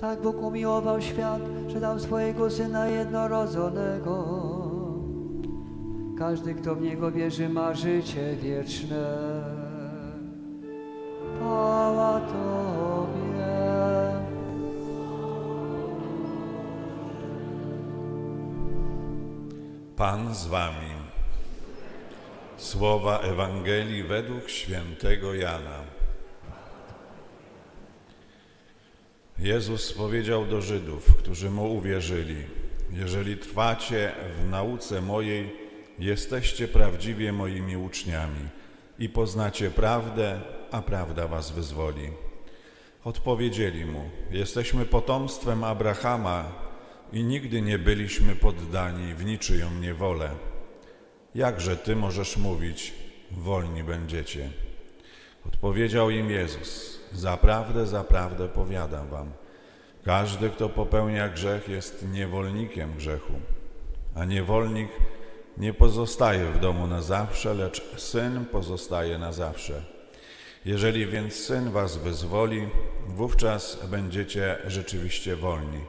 Tak Bóg umiłował świat, że dał swojego Syna jednorodzonego. Każdy, kto w Niego wierzy, ma życie wieczne. Chwała Tobie. Pan z wami. Słowa Ewangelii według świętego Jana. Jezus powiedział do Żydów, którzy mu uwierzyli: Jeżeli trwacie w nauce mojej, jesteście prawdziwie moimi uczniami i poznacie prawdę, a prawda was wyzwoli. Odpowiedzieli mu: Jesteśmy potomstwem Abrahama i nigdy nie byliśmy poddani w niczyją niewolę. Jakże ty możesz mówić, wolni będziecie? Odpowiedział im Jezus: Zaprawdę, zaprawdę powiadam wam, każdy, kto popełnia grzech, jest niewolnikiem grzechu, a niewolnik nie pozostaje w domu na zawsze, lecz syn pozostaje na zawsze. Jeżeli więc syn was wyzwoli, wówczas będziecie rzeczywiście wolni.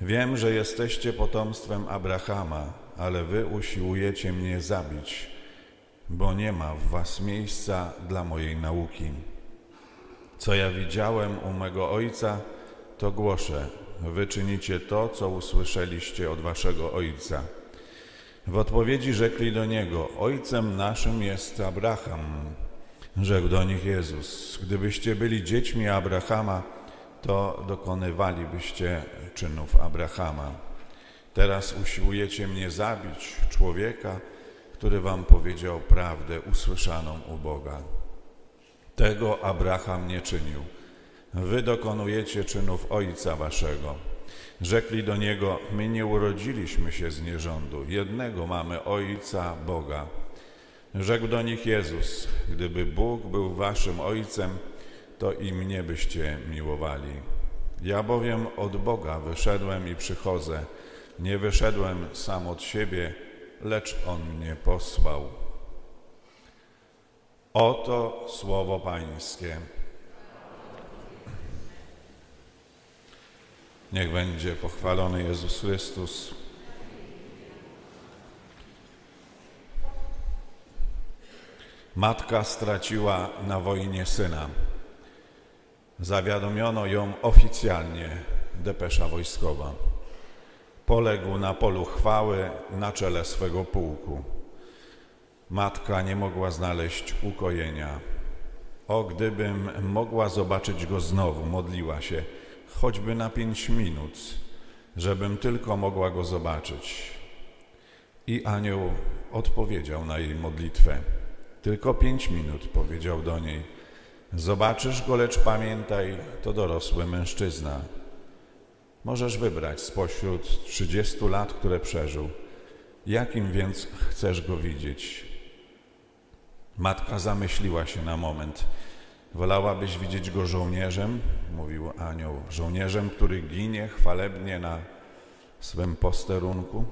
Wiem, że jesteście potomstwem Abrahama, ale wy usiłujecie mnie zabić, bo nie ma w was miejsca dla mojej nauki. Co ja widziałem u mego ojca, to głoszę. Wy czynicie to, co usłyszeliście od waszego ojca. W odpowiedzi rzekli do niego: Ojcem naszym jest Abraham. Rzekł do nich Jezus: Gdybyście byli dziećmi Abrahama, to dokonywalibyście czynów Abrahama. Teraz usiłujecie mnie zabić, człowieka, który wam powiedział prawdę usłyszaną u Boga. Tego Abraham nie czynił. Wy dokonujecie czynów ojca waszego. Rzekli do niego: My nie urodziliśmy się z nierządu, jednego mamy ojca Boga. Rzekł do nich Jezus: Gdyby Bóg był waszym ojcem, to i mnie byście miłowali. Ja bowiem od Boga wyszedłem i przychodzę. Nie wyszedłem sam od siebie, lecz On mnie posłał. Oto słowo Pańskie. Niech będzie pochwalony Jezus Chrystus. Matka straciła na wojnie syna. Zawiadomiono ją oficjalnie, depesza wojskowa. Poległ na polu chwały na czele swego pułku. Matka nie mogła znaleźć ukojenia. O, gdybym mogła zobaczyć go znowu, modliła się, choćby na pięć minut, żebym tylko mogła go zobaczyć. I anioł odpowiedział na jej modlitwę. Tylko pięć minut, powiedział do niej. Zobaczysz go, lecz pamiętaj, to dorosły mężczyzna. Możesz wybrać spośród trzydziestu lat, które przeżył. Jakim więc chcesz go widzieć? Matka zamyśliła się na moment. Wolałabyś widzieć go żołnierzem, mówił anioł, żołnierzem, który ginie chwalebnie na swym posterunku?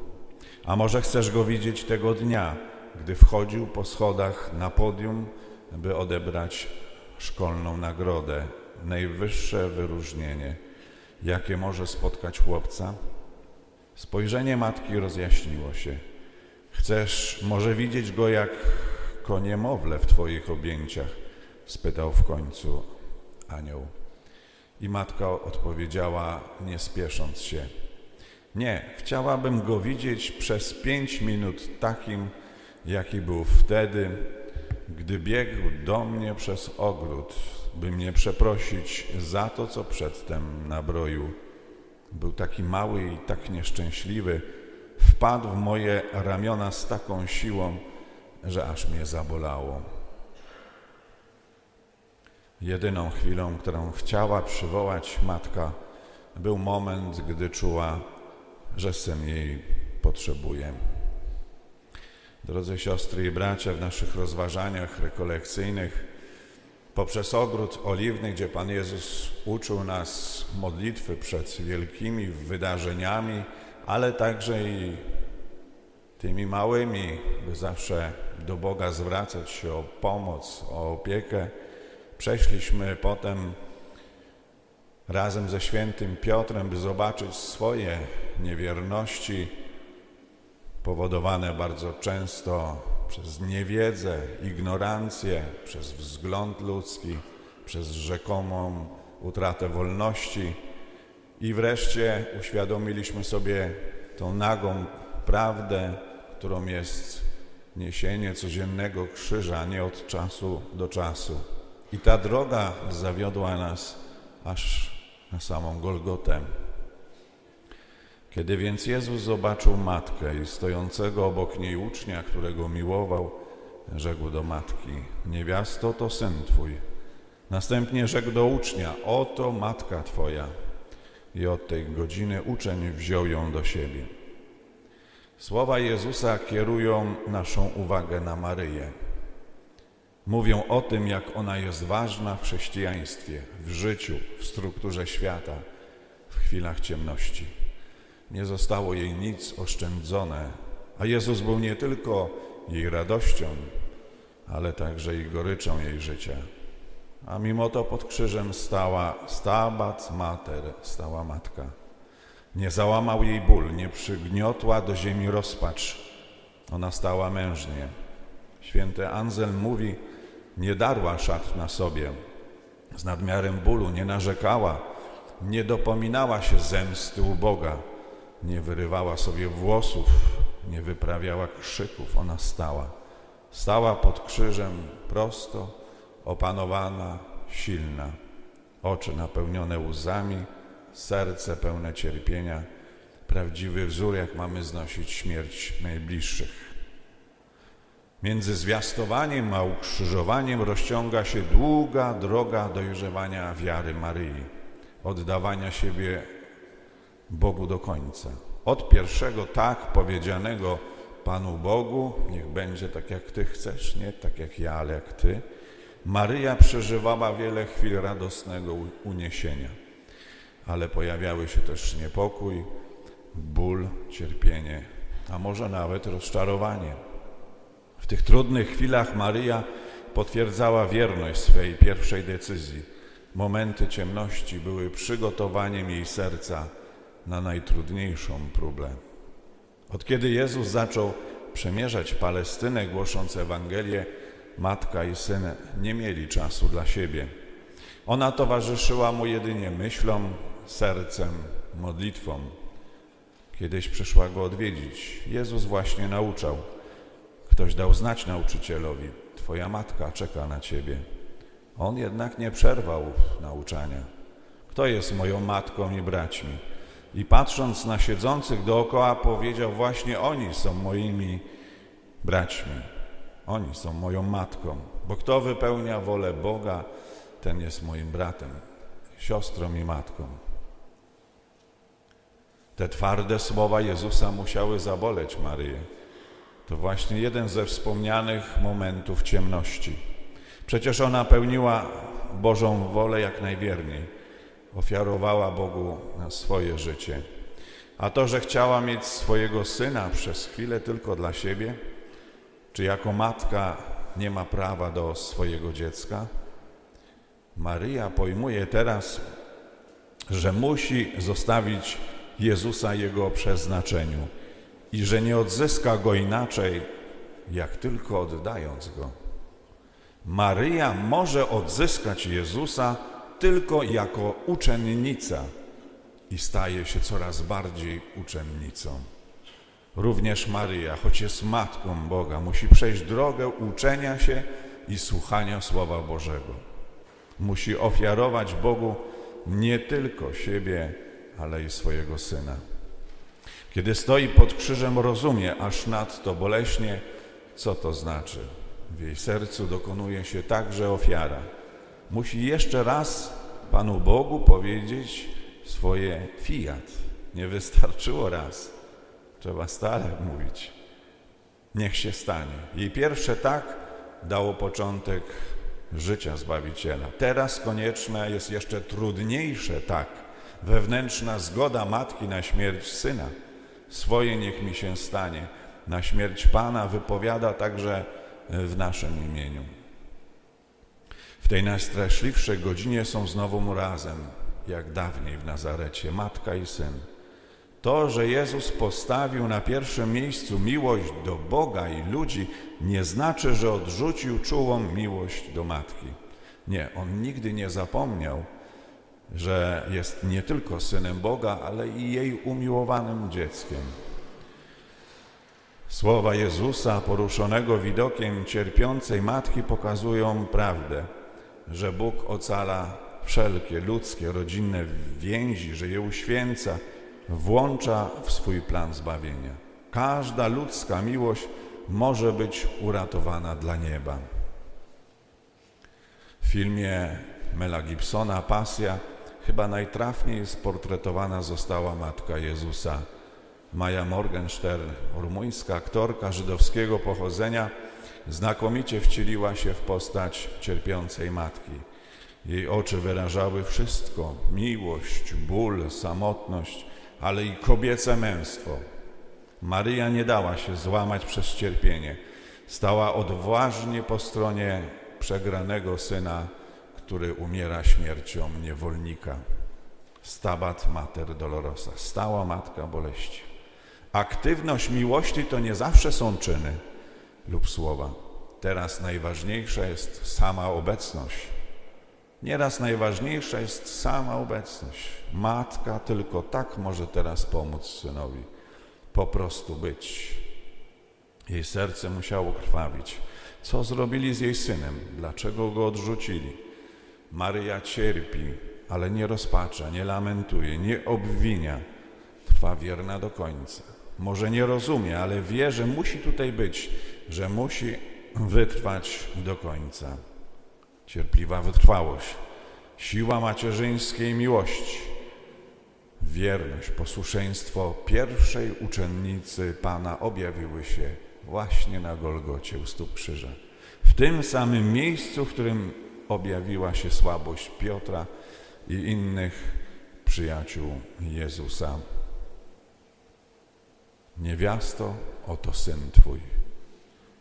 A może chcesz go widzieć tego dnia, gdy wchodził po schodach na podium, by odebrać szkolną nagrodę, najwyższe wyróżnienie, jakie może spotkać chłopca? Spojrzenie matki rozjaśniło się. Chcesz może widzieć go jak koniemowlę w Twoich objęciach? spytał w końcu anioł. I matka odpowiedziała, nie spiesząc się. Nie, chciałabym go widzieć przez pięć minut takim, jaki był wtedy, gdy biegł do mnie przez ogród, by mnie przeprosić za to, co przedtem nabroił. Był taki mały i tak nieszczęśliwy, wpadł w moje ramiona z taką siłą, że aż mnie zabolało. Jedyną chwilą, którą chciała przywołać matka, był moment, gdy czuła, że syn jej potrzebuje. Drodzy siostry i bracia, w naszych rozważaniach rekolekcyjnych poprzez ogród oliwny, gdzie Pan Jezus uczył nas modlitwy przed wielkimi wydarzeniami, ale także i tymi małymi, by zawsze do Boga zwracać się o pomoc, o opiekę. Przeszliśmy potem razem ze świętym Piotrem, by zobaczyć swoje niewierności, powodowane bardzo często przez niewiedzę, ignorancję, przez wzgląd ludzki, przez rzekomą utratę wolności. I wreszcie uświadomiliśmy sobie tą nagą prawdę, którą jest niesienie codziennego krzyża nie od czasu do czasu. I ta droga zawiodła nas aż na samą Golgotę. Kiedy więc Jezus zobaczył matkę i stojącego obok niej ucznia, którego miłował, rzekł do matki: Niewiasto to syn twój. Następnie rzekł do ucznia: Oto matka twoja. I od tej godziny uczeń wziął ją do siebie. Słowa Jezusa kierują naszą uwagę na Maryję. Mówią o tym, jak ona jest ważna w chrześcijaństwie, w życiu, w strukturze świata, w chwilach ciemności. Nie zostało jej nic oszczędzone, a Jezus był nie tylko jej radością, ale także i goryczą jej życia. A mimo to pod krzyżem stała stabat mater, stała matka. Nie załamał jej ból, nie przygniotła do ziemi rozpacz. Ona stała mężnie. Święty Anzel mówi, nie darła szat na sobie, z nadmiarem bólu nie narzekała, nie dopominała się zemsty u Boga, nie wyrywała sobie włosów, nie wyprawiała krzyków. Ona stała. Stała pod krzyżem prosto, opanowana, silna, oczy napełnione łzami, serce pełne cierpienia, prawdziwy wzór, jak mamy znosić śmierć najbliższych. Między zwiastowaniem a ukrzyżowaniem rozciąga się długa droga dojrzewania wiary Maryi, oddawania siebie Bogu do końca. Od pierwszego tak powiedzianego Panu Bogu, niech będzie tak jak Ty chcesz, nie tak jak ja, ale jak Ty, Maryja przeżywała wiele chwil radosnego uniesienia, ale pojawiały się też niepokój, ból, cierpienie, a może nawet rozczarowanie. W tych trudnych chwilach Maryja potwierdzała wierność swej pierwszej decyzji. Momenty ciemności były przygotowaniem jej serca na najtrudniejszą próbę. Od kiedy Jezus zaczął przemierzać Palestynę, głosząc Ewangelię, matka i syn nie mieli czasu dla siebie. Ona towarzyszyła mu jedynie myślom, sercem, modlitwą. Kiedyś przyszła go odwiedzić. Jezus właśnie nauczał. Ktoś dał znać nauczycielowi: Twoja matka czeka na ciebie. On jednak nie przerwał nauczania. Kto jest moją matką i braćmi? I patrząc na siedzących dookoła, powiedział: Właśnie oni są moimi braćmi. Oni są moją matką, bo kto wypełnia wolę Boga, ten jest moim bratem, siostrą i matką. Te twarde słowa Jezusa musiały zaboleć Maryję. To właśnie jeden ze wspomnianych momentów ciemności. Przecież ona pełniła Bożą wolę jak najwierniej. Ofiarowała Bogu swoje życie. A to, że chciała mieć swojego syna przez chwilę tylko dla siebie, czy jako matka nie ma prawa do swojego dziecka? Maryja pojmuje teraz, że musi zostawić Jezusa Jego przeznaczeniu i że nie odzyska Go inaczej, jak tylko oddając Go. Maryja może odzyskać Jezusa tylko jako uczennica i staje się coraz bardziej uczennicą. Również Maryja, choć jest matką Boga, musi przejść drogę uczenia się i słuchania Słowa Bożego. Musi ofiarować Bogu nie tylko siebie, ale i swojego syna. Kiedy stoi pod krzyżem, rozumie aż nadto boleśnie, co to znaczy. W jej sercu dokonuje się także ofiara. Musi jeszcze raz Panu Bogu powiedzieć swoje fiat. Nie wystarczyło raz. Trzeba stale mówić. Niech się stanie. Jej pierwsze tak dało początek życia Zbawiciela. Teraz konieczne jest jeszcze trudniejsze tak. Wewnętrzna zgoda matki na śmierć syna. Swoje niech mi się stanie. Na śmierć Pana wypowiada także w naszym imieniu. W tej najstraszliwszej godzinie są znowu razem. jak dawniej w Nazarecie, matka i syn. To, że Jezus postawił na pierwszym miejscu miłość do Boga i ludzi, nie znaczy, że odrzucił czułą miłość do matki. Nie, on nigdy nie zapomniał, że jest nie tylko synem Boga, ale i jej umiłowanym dzieckiem. Słowa Jezusa, poruszonego widokiem cierpiącej matki, pokazują prawdę, że Bóg ocala wszelkie ludzkie, rodzinne więzi, że je uświęca, włącza w swój plan zbawienia. Każda ludzka miłość może być uratowana dla nieba. W filmie Mela Gibsona Pasja chyba najtrafniej sportretowana została matka Jezusa. Maja Morgenstern, rumuńska aktorka żydowskiego pochodzenia, znakomicie wcieliła się w postać cierpiącej matki. Jej oczy wyrażały wszystko: miłość, ból, samotność, ale i kobiece męstwo. Maryja nie dała się złamać przez cierpienie. Stała odważnie po stronie przegranego syna, który umiera śmiercią niewolnika. Stabat Mater Dolorosa, stała matka boleści. Aktywność miłości to nie zawsze są czyny lub słowa. Teraz najważniejsza jest sama obecność. Nieraz najważniejsza jest sama obecność. Matka tylko tak może teraz pomóc synowi. Po prostu być. Jej serce musiało krwawić. Co zrobili z jej synem? Dlaczego go odrzucili? Maryja cierpi, ale nie rozpacza, nie lamentuje, nie obwinia. Trwa wierna do końca. Może nie rozumie, ale wie, że musi tutaj być, że musi wytrwać do końca. Cierpliwa wytrwałość, siła macierzyńskiej miłości, wierność, posłuszeństwo pierwszej uczennicy Pana objawiły się właśnie na Golgocie u stóp krzyża. W tym samym miejscu, w którym objawiła się słabość Piotra i innych przyjaciół Jezusa. Niewiasto, oto syn Twój.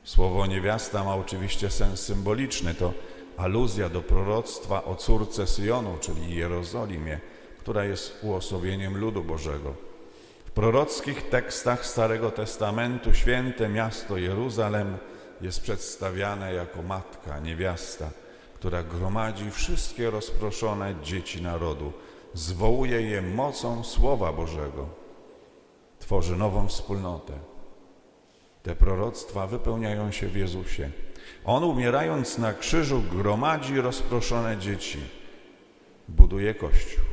Słowo niewiasta ma oczywiście sens symboliczny. To aluzja do proroctwa o córce Syjonu, czyli Jerozolimie, która jest uosobieniem ludu Bożego. W prorockich tekstach Starego Testamentu święte miasto Jeruzalem jest przedstawiane jako matka, niewiasta, która gromadzi wszystkie rozproszone dzieci narodu, zwołuje je mocą Słowa Bożego, tworzy nową wspólnotę. Te proroctwa wypełniają się w Jezusie. On umierając na krzyżu gromadzi rozproszone dzieci, buduje Kościół.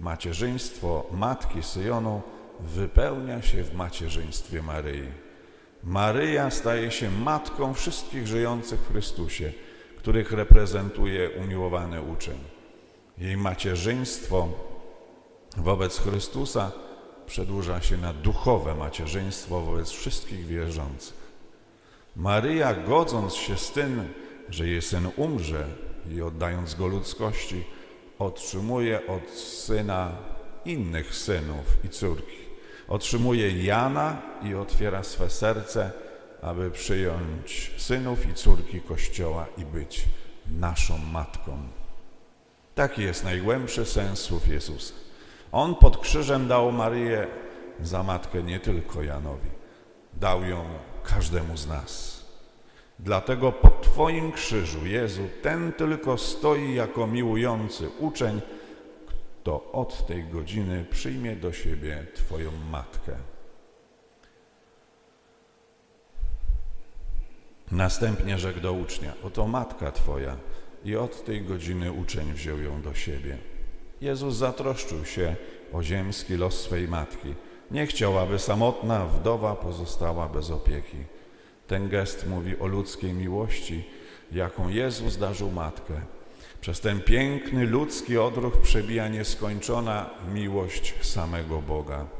Macierzyństwo Matki Syjonu wypełnia się w macierzyństwie Maryi. Maryja staje się matką wszystkich żyjących w Chrystusie, których reprezentuje umiłowany uczeń. Jej macierzyństwo wobec Chrystusa przedłuża się na duchowe macierzyństwo wobec wszystkich wierzących. Maryja, godząc się z tym, że jej syn umrze i oddając go ludzkości, otrzymuje od syna innych synów i córki. Otrzymuje Jana i otwiera swe serce, aby przyjąć synów i córki Kościoła i być naszą matką. Taki jest najgłębszy sens słów Jezusa. On pod krzyżem dał Maryję za matkę nie tylko Janowi, dał ją każdemu z nas. Dlatego pod Twoim krzyżu, Jezu, ten tylko stoi jako miłujący uczeń, kto od tej godziny przyjmie do siebie Twoją matkę. Następnie rzekł do ucznia: Oto matka Twoja. I od tej godziny uczeń wziął ją do siebie. Jezus zatroszczył się o ziemski los swej matki. Nie chciał, aby samotna wdowa pozostała bez opieki. Ten gest mówi o ludzkiej miłości, jaką Jezus darzył matkę. Przez ten piękny ludzki odruch przebija nieskończona miłość samego Boga.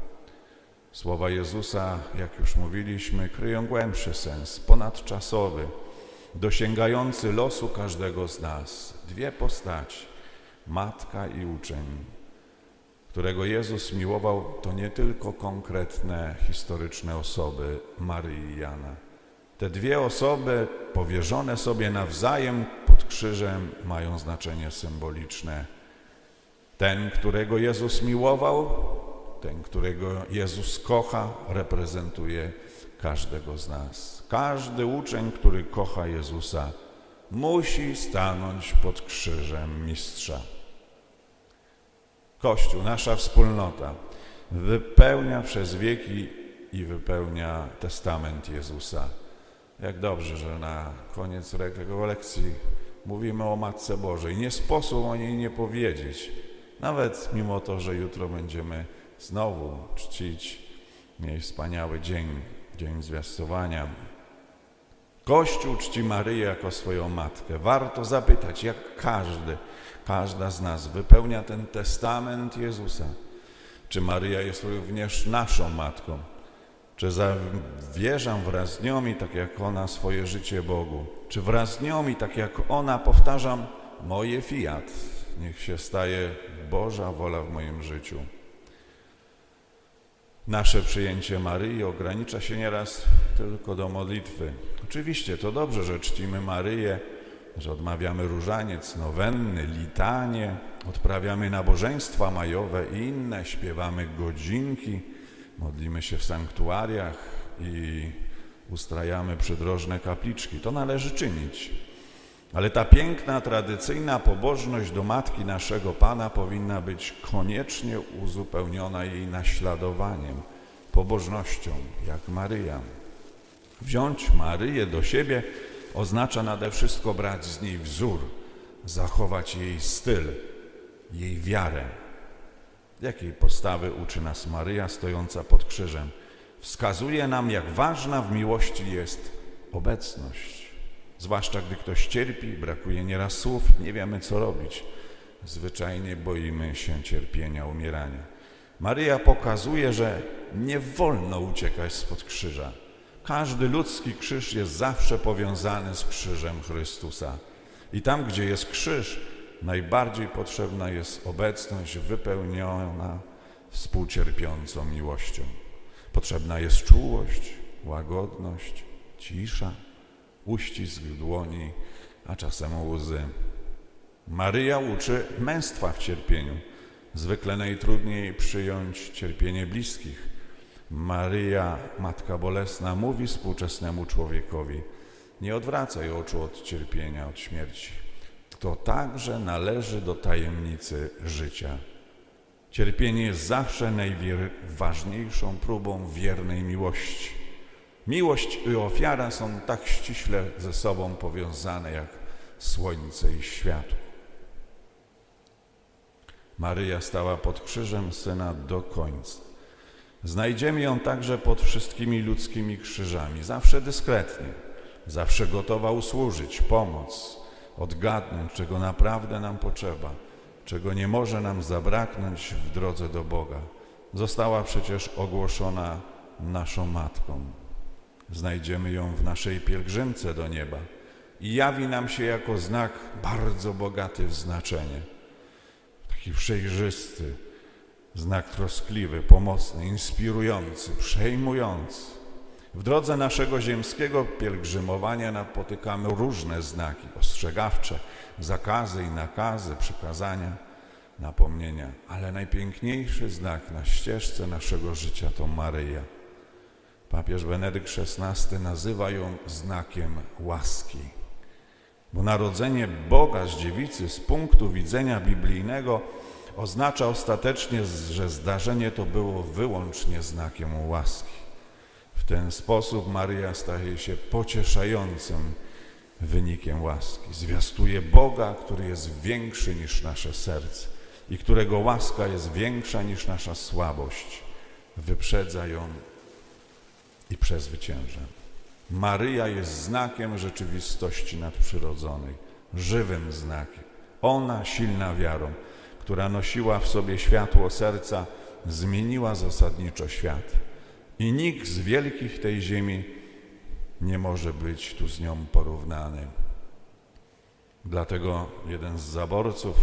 Słowa Jezusa, jak już mówiliśmy, kryją głębszy sens, ponadczasowy, dosięgający losu każdego z nas. Dwie postaci, matka i uczeń, którego Jezus miłował, to nie tylko konkretne historyczne osoby Maryi i Jana. Te dwie osoby powierzone sobie nawzajem pod krzyżem mają znaczenie symboliczne. Ten, którego Jezus miłował, ten, którego Jezus kocha, reprezentuje każdego z nas. Każdy uczeń, który kocha Jezusa, musi stanąć pod krzyżem Mistrza. Kościół, nasza wspólnota, wypełnia przez wieki i wypełnia testament Jezusa. Jak dobrze, że na koniec rekolekcji mówimy o Matce Bożej. Nie sposób o niej nie powiedzieć. Nawet mimo to, że jutro będziemy znowu czcić wspaniały dzień, dzień zwiastowania. Kościół czci Maryję jako swoją matkę. Warto zapytać, jak każdy, każda z nas wypełnia ten testament Jezusa. Czy Maryja jest również naszą matką? Czy zawierzam wraz z nią i tak jak ona swoje życie Bogu? Czy wraz z nią i tak jak ona powtarzam moje fiat? Niech się staje Boża wola w moim życiu. Nasze przyjęcie Maryi ogranicza się nieraz tylko do modlitwy. Oczywiście to dobrze, że czcimy Maryję, że odmawiamy różaniec, nowenny, litanie, odprawiamy nabożeństwa majowe i inne, śpiewamy godzinki, modlimy się w sanktuariach i ustrajamy przydrożne kapliczki. To należy czynić. Ale ta piękna, tradycyjna pobożność do Matki naszego Pana powinna być koniecznie uzupełniona jej naśladowaniem, pobożnością, jak Maryja. Wziąć Maryję do siebie oznacza nade wszystko brać z niej wzór, zachować jej styl, jej wiarę. Jakiej postawy uczy nas Maryja stojąca pod krzyżem? Wskazuje nam, jak ważna w miłości jest obecność. Zwłaszcza gdy ktoś cierpi, brakuje nieraz słów, nie wiemy co robić. Zwyczajnie boimy się cierpienia, umierania. Maryja pokazuje, że nie wolno uciekać spod krzyża. Każdy ludzki krzyż jest zawsze powiązany z krzyżem Chrystusa. I tam, gdzie jest krzyż, najbardziej potrzebna jest obecność wypełniona współcierpiącą miłością. Potrzebna jest czułość, łagodność, cisza, uścisk dłoni, a czasem łzy. Maryja uczy męstwa w cierpieniu. Zwykle najtrudniej przyjąć cierpienie bliskich. Maryja, Matka Bolesna, mówi współczesnemu człowiekowi: Nie odwracaj oczu od cierpienia, od śmierci. To także należy do tajemnicy życia. Cierpienie jest zawsze najważniejszą próbą wiernej miłości. Miłość i ofiara są tak ściśle ze sobą powiązane jak słońce i światło. Maryja stała pod krzyżem Syna do końca. Znajdziemy ją także pod wszystkimi ludzkimi krzyżami, zawsze dyskretnie, zawsze gotowa usłużyć, pomóc, odgadnąć, czego naprawdę nam potrzeba, czego nie może nam zabraknąć w drodze do Boga. Została przecież ogłoszona naszą Matką. Znajdziemy ją w naszej pielgrzymce do nieba i jawi nam się jako znak bardzo bogaty w znaczenie. Taki przejrzysty, znak troskliwy, pomocny, inspirujący, przejmujący. W drodze naszego ziemskiego pielgrzymowania napotykamy różne znaki ostrzegawcze, zakazy i nakazy, przykazania, napomnienia, ale najpiękniejszy znak na ścieżce naszego życia to Maryja. Papież Benedykt XVI nazywa ją znakiem łaski, bo narodzenie Boga z dziewicy z punktu widzenia biblijnego oznacza ostatecznie, że zdarzenie to było wyłącznie znakiem łaski. W ten sposób Maryja staje się pocieszającym wynikiem łaski. Zwiastuje Boga, który jest większy niż nasze serce i którego łaska jest większa niż nasza słabość. Wyprzedza ją i przezwycięża. Maryja jest znakiem rzeczywistości nadprzyrodzonej, żywym znakiem. Ona, silna wiarą, która nosiła w sobie światło serca, zmieniła zasadniczo świat. I nikt z wielkich tej ziemi nie może być tu z nią porównany. Dlatego jeden z zaborców,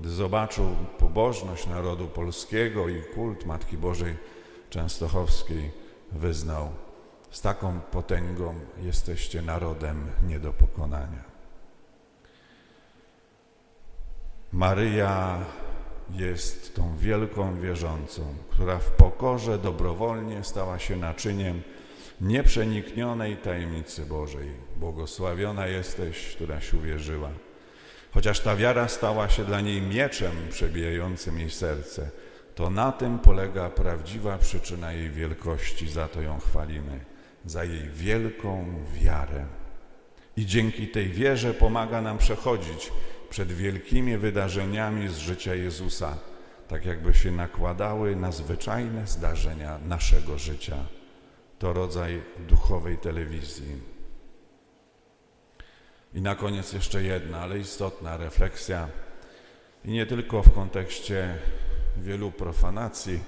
gdy zobaczył pobożność narodu polskiego i kult Matki Bożej Częstochowskiej, wyznał: Z taką potęgą jesteście narodem nie do pokonania. Maryja jest tą wielką wierzącą, która w pokorze dobrowolnie stała się naczyniem nieprzeniknionej tajemnicy Bożej. Błogosławiona jesteś, któraś uwierzyła. Chociaż ta wiara stała się dla niej mieczem przebijającym jej serce, to na tym polega prawdziwa przyczyna jej wielkości, za to ją chwalimy, za jej wielką wiarę. I dzięki tej wierze pomaga nam przechodzić przed wielkimi wydarzeniami z życia Jezusa, tak jakby się nakładały na zwyczajne zdarzenia naszego życia. To rodzaj duchowej telewizji. I na koniec jeszcze jedna, ale istotna refleksja. I nie tylko w kontekście wielu profanacji,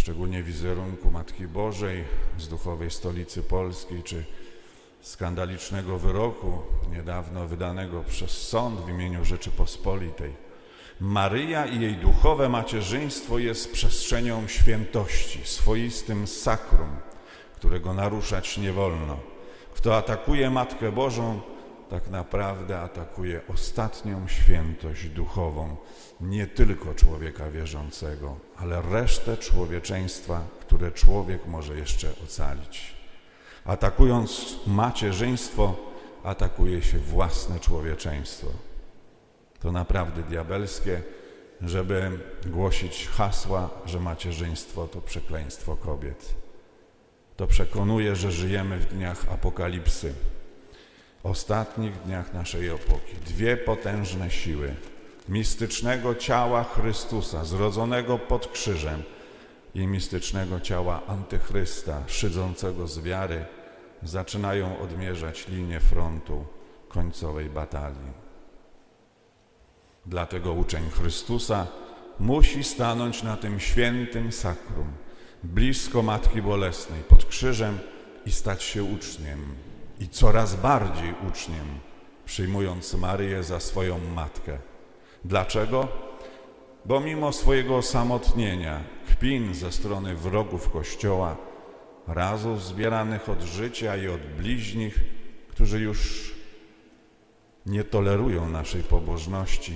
szczególnie wizerunku Matki Bożej z duchowej stolicy Polskiej, czy skandalicznego wyroku niedawno wydanego przez sąd w imieniu Rzeczypospolitej. Maryja i jej duchowe macierzyństwo jest przestrzenią świętości, swoistym sakrum, którego naruszać nie wolno. Kto atakuje Matkę Bożą, tak naprawdę atakuje ostatnią świętość duchową, nie tylko człowieka wierzącego, ale resztę człowieczeństwa, które człowiek może jeszcze ocalić. Atakując macierzyństwo, atakuje się własne człowieczeństwo. To naprawdę diabelskie, żeby głosić hasła, że macierzyństwo to przekleństwo kobiet. To przekonuje, że żyjemy w dniach apokalipsy, ostatnich dniach naszej epoki. Dwie potężne siły mistycznego ciała Chrystusa, zrodzonego pod krzyżem, i mistycznego ciała antychrysta, szydzącego z wiary, zaczynają odmierzać linię frontu końcowej batalii. Dlatego uczeń Chrystusa musi stanąć na tym świętym sakrum, blisko Matki Bolesnej, pod krzyżem i stać się uczniem, i coraz bardziej uczniem, przyjmując Maryję za swoją matkę. Dlaczego? Bo mimo swojego osamotnienia, kpin ze strony wrogów Kościoła, razów zbieranych od życia i od bliźnich, którzy już nie tolerują naszej pobożności,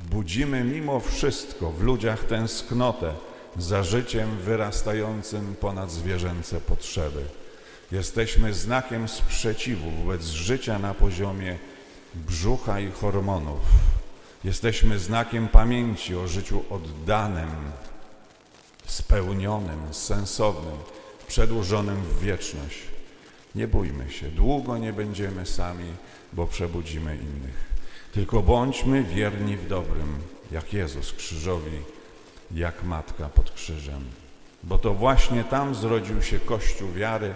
budzimy mimo wszystko w ludziach tęsknotę za życiem wyrastającym ponad zwierzęce potrzeby. Jesteśmy znakiem sprzeciwu wobec życia na poziomie brzucha i hormonów. Jesteśmy znakiem pamięci o życiu oddanym, spełnionym, sensownym, przedłużonym w wieczność. Nie bójmy się, długo nie będziemy sami, bo przebudzimy innych. Tylko bądźmy wierni w dobrym, jak Jezus krzyżowi, jak matka pod krzyżem. Bo to właśnie tam zrodził się Kościół wiary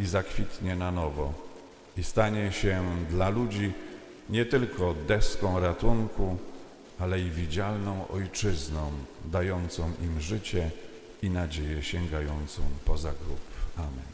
i zakwitnie na nowo i stanie się dla ludzi nie tylko deską ratunku, ale i widzialną ojczyzną, dającą im życie i nadzieję sięgającą poza grób. Amen.